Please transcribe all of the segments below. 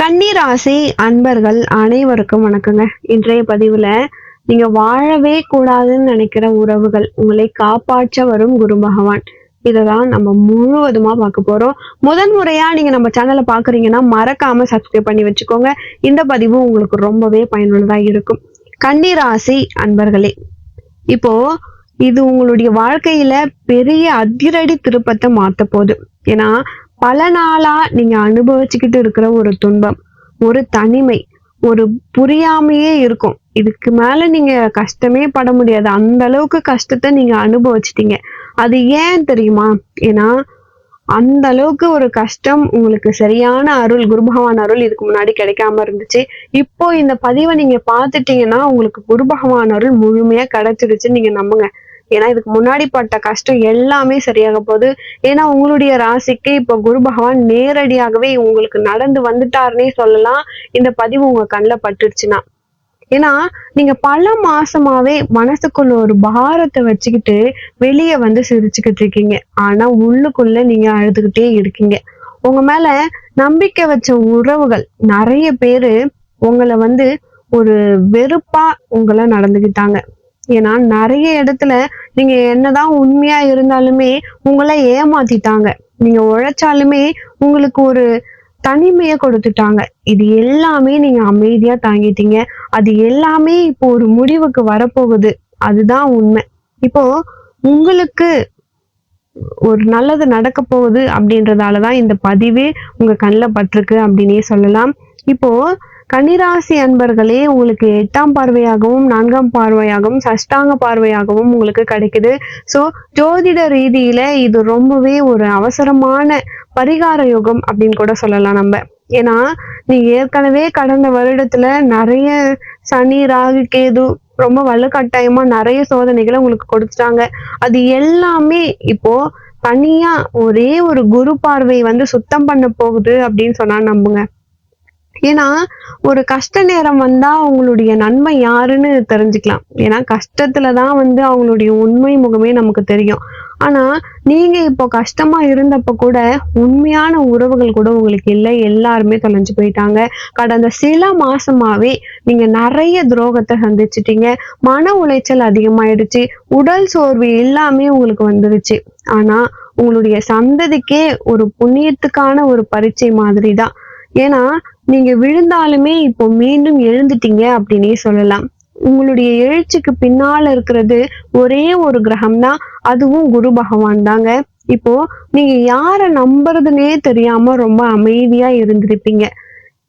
கன்னிராசி அன்பர்கள் அனைவருக்கும் வணக்கங்க. இன்றைய பதிவுல நீங்க வாழவே கூடாதுன்னு நினைக்கிற உறவுகள் உங்களை காப்பாற்ற வரும் குரு பகவான். இததான் நம்ம முழுவதுமா பார்க்க போறோம். முதன் முறையா நீங்க நம்ம சேனலை பாக்குறீங்கன்னா மறக்காம சப்ஸ்கிரைப் பண்ணி வச்சுக்கோங்க. இந்த பதிவு உங்களுக்கு ரொம்பவே பயனுள்ளதா இருக்கும். கன்னிராசி அன்பர்களே இப்போ இது உங்களுடைய வாழ்க்கையில பெரிய அதிரடி திருப்பத்தை மாத்த போகுது. ஏன்னா பல நாளா நீங்க அனுபவிச்சுக்கிட்டு இருக்கிற ஒரு துன்பம் ஒரு தனிமை ஒரு புரியாமையே இருக்கும். இதுக்கு மேல நீங்க கஷ்டமே பட முடியாது. அந்த அளவுக்கு கஷ்டத்தை நீங்க அனுபவிச்சிட்டீங்க. அது ஏன் தெரியுமா? ஏன்னா அந்த அளவுக்கு ஒரு கஷ்டம் உங்களுக்கு சரியான அருள் குருபகவான் அருள் இதுக்கு முன்னாடி கிடைக்காம இருந்துச்சு. இப்போ இந்த பதிவை நீங்க பார்த்துட்டீங்கன்னா உங்களுக்கு குருபகவான் அருள் முழுமையா கிடைச்சிருச்சு நீங்க நம்புங்க. ஏன்னா இதுக்கு முன்னாடி பட்ட கஷ்டம் எல்லாமே சரியாக போகுது. ஏன்னா உங்களுடைய ராசிக்கு இப்போ குரு பகவான் நேரடியாகவே உங்களுக்கு நடந்து வந்துட்டாருன்னே சொல்லலாம். இந்த பதிவு உங்க கண்ணில் பட்டுருச்சுன்னா. ஏன்னா நீங்க பல மாசமாவே மனசுக்குள்ள ஒரு பாரத்தை வச்சுக்கிட்டு வெளியே வந்து சிரிச்சுக்கிட்டு இருக்கீங்க. ஆனா உள்ளுக்குள்ள நீங்க அழுதுகிட்டே இருக்கீங்க. உங்க மேல நம்பிக்கை வச்ச உறவுகள் நிறைய பேரு உங்களை வந்து ஒரு வெறுப்பா உங்களை நடந்துகிட்டாங்க ஏன்னா நிறைய இடத்துல நீங்க என்னதான் உண்மையா இருந்தாலுமே உங்களை ஏமாத்திட்டாங்க. நீங்க உழைச்சாலுமே உங்களுக்கு ஒரு தனிமையை கொடுத்துட்டாங்க. இது எல்லாமே நீங்க அமைதியா தாங்கிட்டீங்க. அது எல்லாமே இப்போ ஒரு முடிவுக்கு வரப்போகுது. அதுதான் உண்மை. இப்போ உங்களுக்கு ஒரு நல்லது நடக்க போகுது அப்படின்றதாலதான் இந்த பதிவே உங்க கண்ணில் பட்டிருக்கு அப்படின்னே சொல்லலாம். இப்போ கன்னிராசி அன்பர்களே உங்களுக்கு எட்டாம் பார்வையாகவும் நான்காம் பார்வையாகவும் சஷ்டாங்க பார்வையாகவும் உங்களுக்கு கிடைக்குது. ஸோ ஜோதிட ரீதியில இது ரொம்பவே ஒரு அவசரமான பரிகார யோகம் அப்படின்னு கூட சொல்லலாம் நம்ம. ஏன்னா நீங்க ஏற்கனவே கடந்த வருடத்துல நிறைய சனி ராகு கேது ரொம்ப வலுக்கட்டாயமா நிறைய சோதனைகளை உங்களுக்கு கொடுத்துட்டாங்க. அது எல்லாமே இப்போ தனியா ஒரே ஒரு குரு பார்வை வந்து சுத்தம் பண்ண போகுது அப்படின்னு சொன்னா நம்புங்க. ஏன்னா ஒரு கஷ்ட நேரம் வந்தா அவங்களுடைய நன்மை யாருன்னு தெரிஞ்சுக்கலாம். ஏன்னா கஷ்டத்துல தான் வந்து அவங்களுடைய உண்மை முகமே நமக்கு தெரியும். ஆனா நீங்க இப்போ கஷ்டமா இருந்தப்ப கூட உண்மையான உறவுகள் கூட உங்களுக்கு இல்லை. எல்லாருமே தொலைஞ்சு போயிட்டாங்க. கடந்த சில மாசமாவே நீங்க நிறைய துரோகத்தை சந்திச்சிட்டீங்க. மன உளைச்சல் அதிகமாயிடுச்சு. உடல் சோர்வு எல்லாமே உங்களுக்கு வந்துருச்சு. ஆனா உங்களுடைய சந்ததிக்கே ஒரு புண்ணியத்துக்கான ஒரு பரீட்சை மாதிரி தான் ஏன்னா நீங்க விழுந்தாலுமே இப்போ மீண்டும் எழுந்துட்டீங்க அப்படின்னே சொல்லலாம். உங்களுடைய எழுச்சிக்கு பின்னால இருக்கிறது ஒரே ஒரு கிரகம் தான் அதுவும் குரு பகவான் தாங்க. இப்போ நீங்க யார நம்புறதுனே தெரியாம ரொம்ப அமைதியா இருந்திருப்பீங்க.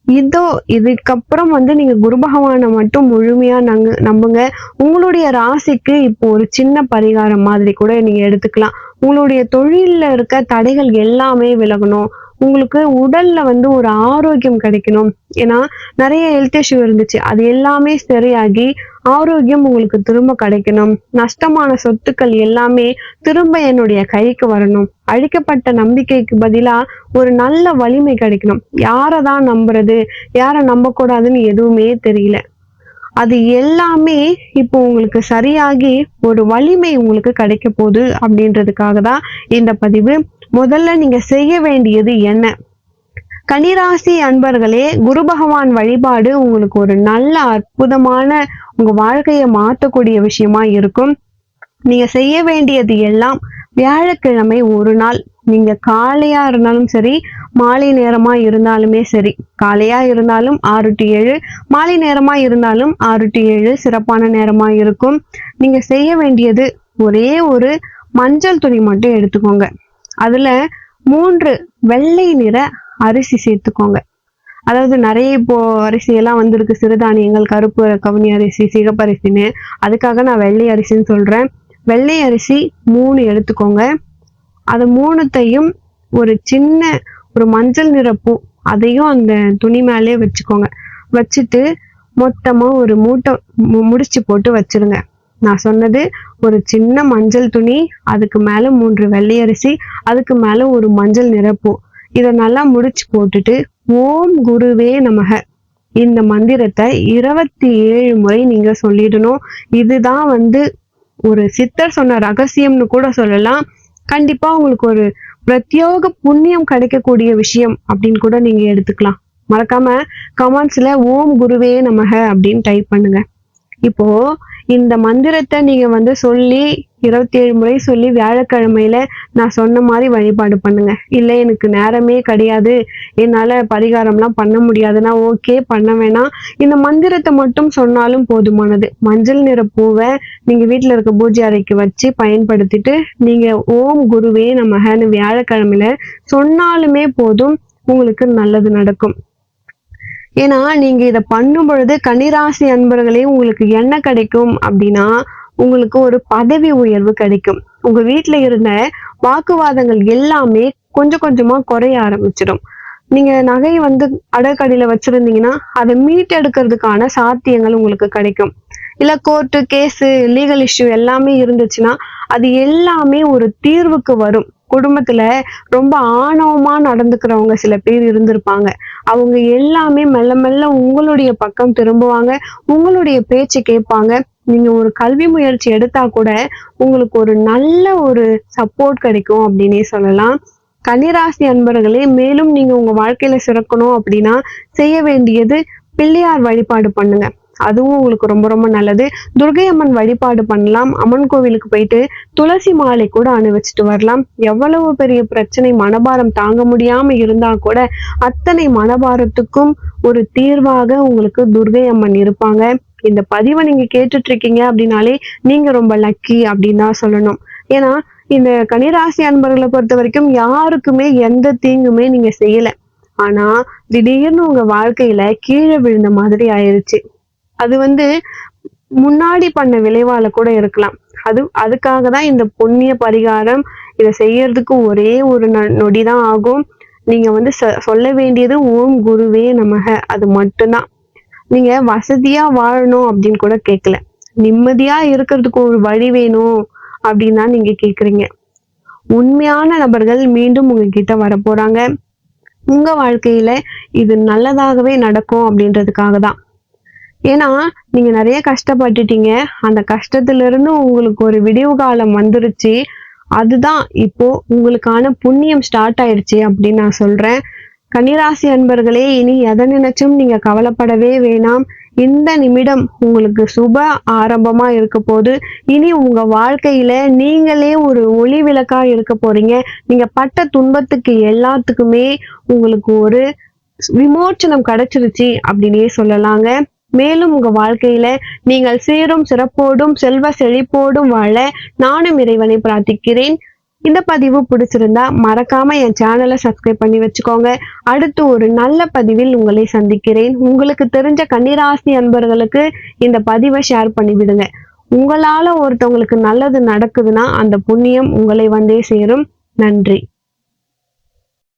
இதோ இதுக்கப்புறம் வந்து நீங்க குரு பகவானை மட்டும் முழுமையா நங்கு நம்புங்க. உங்களுடைய ராசிக்கு இப்போ ஒரு சின்ன பரிகாரம் மாதிரி கூட நீங்க எடுத்துக்கலாம். உங்களுடைய தொழில்ல இருக்க தடைகள் எல்லாமே விலகணும். உங்களுக்கு உடல்ல வந்து ஒரு ஆரோக்கியம் கிடைக்கணும். ஏன்னா நிறைய ஹெல்த் இஷ்யூ இருந்துச்சு. அது எல்லாமே சரியாகி ஆரோக்கியம் உங்களுக்கு திரும்ப கிடைக்கணும். நஷ்டமான சொத்துக்கள் எல்லாமே திரும்ப என்னுடைய கைக்கு வரணும். அழிக்கப்பட்ட நம்பிக்கைக்கு பதிலா ஒரு நல்ல வலிமை கிடைக்கணும். யாரை தான் நம்புறது? யாரை நம்பக்கூடாதுன்னு எதுவுமே தெரியல. அது எல்லாமே இப்போ உங்களுக்கு சரியாகி ஒரு வலிமை உங்களுக்கு கிடைக்க போகுது அப்படின்றதுக்காக தான் இந்த பதிவு. முதல்ல நீங்க செய்ய வேண்டியது என்ன? கன்னிராசி அன்பர்களே குரு பகவான் வழிபாடு உங்களுக்கு ஒரு நல்ல அற்புதமான உங்க வாழ்க்கையை மாற்றக்கூடிய விஷயமா இருக்கும். நீங்க செய்ய வேண்டியது எல்லாம் வியாழக்கிழமை ஒரு நாள். நீங்க காலையா இருந்தாலும் சரி மாலை நேரமா இருந்தாலுமே சரி. காலையா இருந்தாலும் ஆறு டு ஏழு மாலை நேரமா இருந்தாலும் ஆறு டு ஏழு சிறப்பான நேரமா இருக்கும். நீங்க செய்ய வேண்டியது ஒரே ஒரு மஞ்சள் துணி மட்டும் எடுத்துக்கோங்க. அதுல மூன்று வெள்ளை நிற அரிசி சேர்த்துக்கோங்க. அதாவது நிறைய இப்போ அரிசி எல்லாம் வந்திருக்கு. சிறுதானியங்கள் கருப்பு கவுனி அரிசி சிகப்பரிசின்னு அதுக்காக நான் வெள்ளை அரிசின்னு சொல்றேன். வெள்ளை அரிசி மூணு எடுத்துக்கோங்க. அது மூணுத்தையும் ஒரு சின்ன ஒரு மஞ்சள் நிற பூ அதையும் அந்த துணி மேலே வச்சுக்கோங்க. வச்சுட்டு மொத்தமாக ஒரு மூட்டை மு- முடிச்சு போட்டு வச்சிருங்க. நான் சொன்னது ஒரு சின்ன மஞ்சள் துணி அதுக்கு மேல மூன்று வெள்ளை அரிசி அதுக்கு மேல ஒரு மஞ்சள் நிரப்பு இதை நல்லா முடிச்சு போட்டுட்டு ஓம் குருவே நமக. இந்த மந்திரத்தை இருபத்தி ஏழு முறை நீங்க சொல்லிடணும். இதுதான் வந்து ஒரு சித்தர் சொன்ன ரகசியம்னு கூட சொல்லலாம். கண்டிப்பா உங்களுக்கு ஒரு பிரத்யோக புண்ணியம் கிடைக்கக்கூடிய விஷயம் அப்படின்னு கூட நீங்க எடுத்துக்கலாம். மறக்காம கமெண்ட்ஸ்ல ஓம் குருவே நமக அப்படின்னு டைப் பண்ணுங்க. இப்போ இந்த மந்திரத்தை நீங்க வந்து சொல்லி இருபத்தி ஏழு முறை சொல்லி வியாழக்கிழமையில நான் சொன்ன மாதிரி வழிபாடு பண்ணுங்க. இல்ல எனக்கு நேரமே கிடையாது. என்னால பரிகாரம்லாம் பண்ண முடியாதுன்னா ஓகே பண்ண வேணாம். இந்த மந்திரத்தை மட்டும் சொன்னாலும் போதுமானது. மஞ்சள் நிற பூவை நீங்க வீட்டில் இருக்க பூஜை அறைக்கு வச்சு பயன்படுத்திட்டு நீங்க ஓம் குருவே நமகன்னு வியாழக்கிழமையில சொன்னாலுமே போதும். உங்களுக்கு நல்லது நடக்கும். ஏன்னா நீங்க இதை பண்ணும் பொழுது கன்னிராசி அன்பர்களே உங்களுக்கு என்ன கிடைக்கும் அப்படின்னா உங்களுக்கு ஒரு பதவி உயர்வு கிடைக்கும். உங்க வீட்டுல இருந்த வாக்குவாதங்கள் எல்லாமே கொஞ்சம் கொஞ்சமா குறைய ஆரம்பிச்சிடும். நீங்க நகையை வந்து அடக்கடியில வச்சிருந்தீங்கன்னா அதை மீட்டெடுக்கிறதுக்கான சாத்தியங்கள் உங்களுக்கு கிடைக்கும். இல்ல கோர்ட்டு கேஸு லீகல் இஷ்யூ எல்லாமே இருந்துச்சுன்னா அது எல்லாமே ஒரு தீர்வுக்கு வரும். குடும்பத்துல ரொம்ப ஆணவமா நடந்துக்கிறவங்க சில பேர் இருந்திருப்பாங்க. அவங்க எல்லாமே மெல்ல மெல்ல உங்களுடைய பக்கம் திரும்புவாங்க. உங்களுடைய பேச்சு கேட்பாங்க. நீங்க ஒரு கல்வி முயற்சி எடுத்தா கூட உங்களுக்கு ஒரு நல்ல ஒரு சப்போர்ட் கிடைக்கும் அப்படின்னே சொல்லலாம். கன்னிராசி அன்பர்களே மேலும் நீங்க உங்க வாழ்க்கையில சிறக்கணும் அப்படின்னா செய்ய வேண்டியது பிள்ளையார் வழிபாடு பண்ணுங்க. அதுவும் உங்களுக்கு ரொம்ப ரொம்ப நல்லது. துர்கை அம்மன் வழிபாடு பண்ணலாம். அம்மன் கோவிலுக்கு போயிட்டு துளசி மாலை கூட அணிவிச்சிட்டு வரலாம். எவ்வளவு பெரிய பிரச்சனை மனபாரம் தாங்க முடியாம இருந்தா கூட அத்தனை மனபாரத்துக்கும் ஒரு தீர்வாக உங்களுக்கு துர்கை அம்மன் இருப்பாங்க. இந்த பதிவை நீங்க கேட்டுட்டு இருக்கீங்க அப்படின்னாலே நீங்க ரொம்ப லக்கி அப்படின்னு தான் சொல்லணும். ஏன்னா இந்த கனிராசி அன்பர்களை பொறுத்த வரைக்கும் யாருக்குமே எந்த தீங்குமே நீங்க செய்யல. ஆனா திடீர்னு உங்க வாழ்க்கையில கீழே விழுந்த மாதிரி ஆயிருச்சு. அது வந்து முன்னாடி பண்ண விளைவால கூட இருக்கலாம். அது அதுக்காக தான் இந்த பொண்ணிய பரிகாரம் இதை செய்யறதுக்கு ஒரே ஒரு ந- நொடிதான் ஆகும். நீங்க வந்து சொல்ல வேண்டியது ஓம் குருவே நமக. அது மட்டும்தான். நீங்க வசதியா வாழணும் அப்படின்னு கூட கேட்கல நிம்மதியா இருக்கிறதுக்கு ஒரு வழி வேணும் அப்படின்னு தான் நீங்க கேக்குறீங்க. உண்மையான நபர்கள் மீண்டும் உங்ககிட்ட வரப்போறாங்க. உங்க வாழ்க்கையில இது நல்லதாகவே நடக்கும் அப்படின்றதுக்காக தான் ஏன்னா நீங்க நிறைய கஷ்டப்பட்டுட்டீங்க. அந்த கஷ்டத்துல இருந்து உங்களுக்கு ஒரு விடிவு காலம் வந்துருச்சு. அதுதான் இப்போ உங்களுக்கான புண்ணியம் ஸ்டார்ட் ஆயிடுச்சு அப்படின்னு நான் சொல்றேன். கன்னிராசி அன்பர்களே இனி எதை நினைச்சும் நீங்க கவலைப்படவே வேணாம். இந்த நிமிடம் உங்களுக்கு சுப ஆரம்பமா இருக்க போது இனி உங்க வாழ்க்கையில நீங்களே ஒரு ஒளி விளக்கா இருக்க போறீங்க. நீங்க பட்ட துன்பத்துக்கு எல்லாத்துக்குமே உங்களுக்கு ஒரு விமோச்சனம் கிடைச்சிருச்சு அப்படின்னே சொல்லலாங்க. மேலும் உங்க வாழ்க்கையில நீங்கள் சீரும் சிறப்போடும் செல்வ செழிப்போடும் வாழ நானும் இறைவனை பிரார்த்திக்கிறேன். இந்த பதிவு பிடிச்சிருந்தா மறக்காம என் சேனலை சப்ஸ்கிரைப் பண்ணி வச்சுக்கோங்க. அடுத்து ஒரு நல்ல பதிவில் உங்களை சந்திக்கிறேன். உங்களுக்கு தெரிஞ்ச கன்னிராசி அன்பர்களுக்கு இந்த பதிவை ஷேர் பண்ணி விடுங்க. உங்களால ஒருத்தவங்களுக்கு நல்லது நடக்குதுன்னா அந்த புண்ணியம் உங்களை வந்தே சேரும். நன்றி.